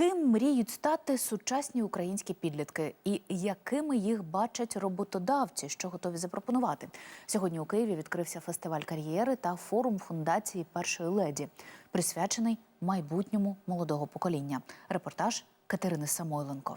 Ким мріють стати сучасні українські підлітки, і якими їх бачать роботодавці, що готові запропонувати? Сьогодні у Києві відкрився фестиваль кар'єри та форум фундації першої леді, присвячений майбутньому молодого покоління. Репортаж Катерини Самойленко.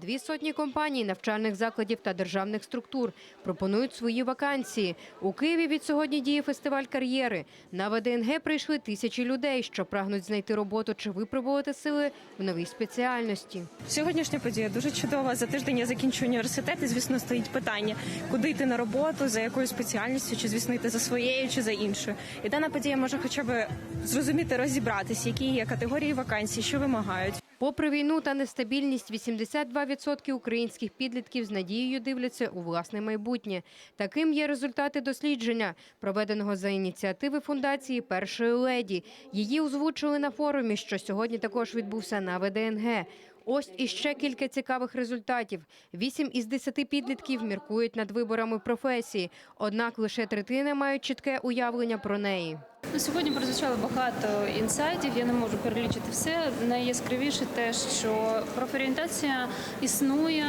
Дві сотні компаній, навчальних закладів та державних структур пропонують свої вакансії. У Києві від сьогодні діє фестиваль кар'єри. На ВДНГ прийшли тисячі людей, що прагнуть знайти роботу чи випробувати сили в новій спеціальності. Сьогоднішня подія дуже чудова. За тиждень я закінчу університет, і звісно стоїть питання, куди йти на роботу, за якою спеціальністю, чи звісно йти за своєю, чи за іншою. І дана подія може хоча б зрозуміти, розібратися, які є категорії вакансій, що вимагають. Попри війну та нестабільність, 82% українських підлітків з надією дивляться у власне майбутнє. Таким є результати дослідження, проведеного за ініціативи фундації першої леді. Її озвучили на форумі, що сьогодні також відбувся на ВДНГ. Ось іще кілька цікавих результатів. Вісім із десяти підлітків міркують над виборами професії, однак лише третина мають чітке уявлення про неї. Ну, Сьогодні прозвучало багато інсайтів. Я не можу перелічити все. Найяскравіше те, що профорієнтація існує,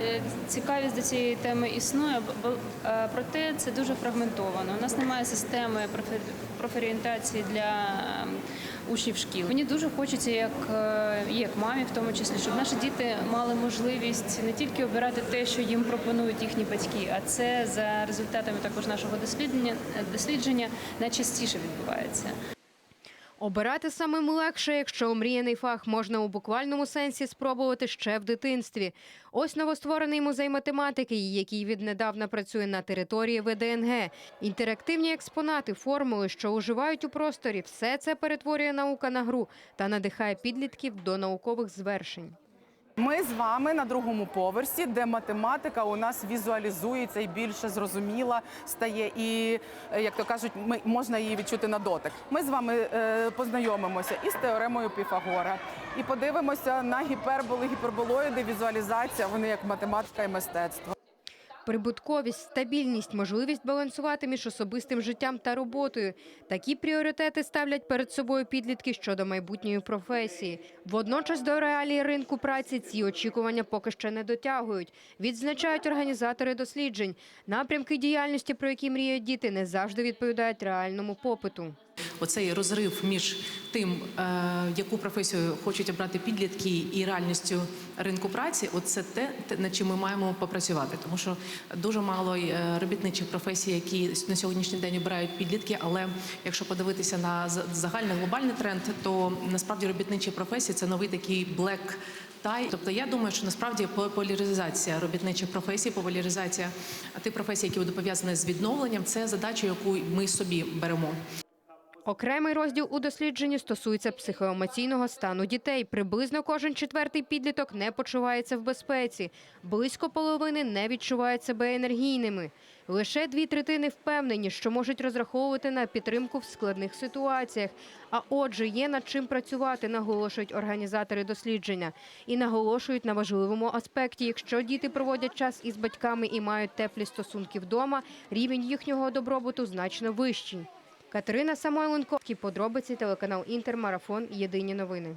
е, цікавість до цієї теми існує, е, проте це дуже фрагментовано. У нас немає системи профорієнтації для ем, учнів шкіл. Мені дуже хочеться, як, е, як мамі, в тому числі, щоб наші діти мали можливість не тільки обирати те, що їм пропонують їхні батьки, а це за результатами також нашого дослідження дослідження найчастіше відбувається. Обирати самим легше, якщо омріяний фах можна у буквальному сенсі спробувати ще в дитинстві. Ось новостворений музей математики, який віднедавна працює на території ВДНГ. Інтерактивні експонати, формули, що уживають у просторі, все це перетворює наука на гру та надихає підлітків до наукових звершень. Ми з вами на другому поверсі, де математика у нас візуалізується і більше зрозуміла стає, і е, як то кажуть, ми можна її відчути на дотик. Ми з вами е, познайомимося із теоремою Піфагора і подивимося на гіперболи, гіперболоїди, візуалізація. Вони як математика і мистецтво. Прибутковість, стабільність, можливість балансувати між особистим життям та роботою. Такі пріоритети ставлять перед собою підлітки щодо майбутньої професії. Водночас до реалії ринку праці ці очікування поки ще не дотягують. Відзначають організатори досліджень. Напрямки діяльності, про які мріють діти, не завжди відповідають реальному попиту. Оцей розрив між тим, е, яку професію хочуть обрати підлітки, і реальністю ринку праці, оце те, над чим ми маємо попрацювати. Тому що дуже мало е, робітничих професій, які на сьогоднішній день обирають підлітки. Але якщо подивитися на за- загальний глобальний тренд, то насправді робітничі професії це новий такий black tie. Тобто я думаю, що насправді по- поляризація робітничих професій, популяризація тих професій, які будуть пов'язані з відновленням, це задача, яку ми собі беремо. Окремий розділ у дослідженні стосується психоемоційного стану дітей. Приблизно кожен четвертий підліток не почувається в безпеці. Близько половини не відчувають себе енергійними. Лише дві третини впевнені, що можуть розраховувати на підтримку в складних ситуаціях. А отже, є над чим працювати, наголошують організатори дослідження. І наголошують на важливому аспекті. Якщо діти проводять час із батьками і мають теплі стосунки вдома, рівень їхнього добробуту значно вищий. Катерина Самойленко, подробиці телеканал Інтермарафон. Єдині новини.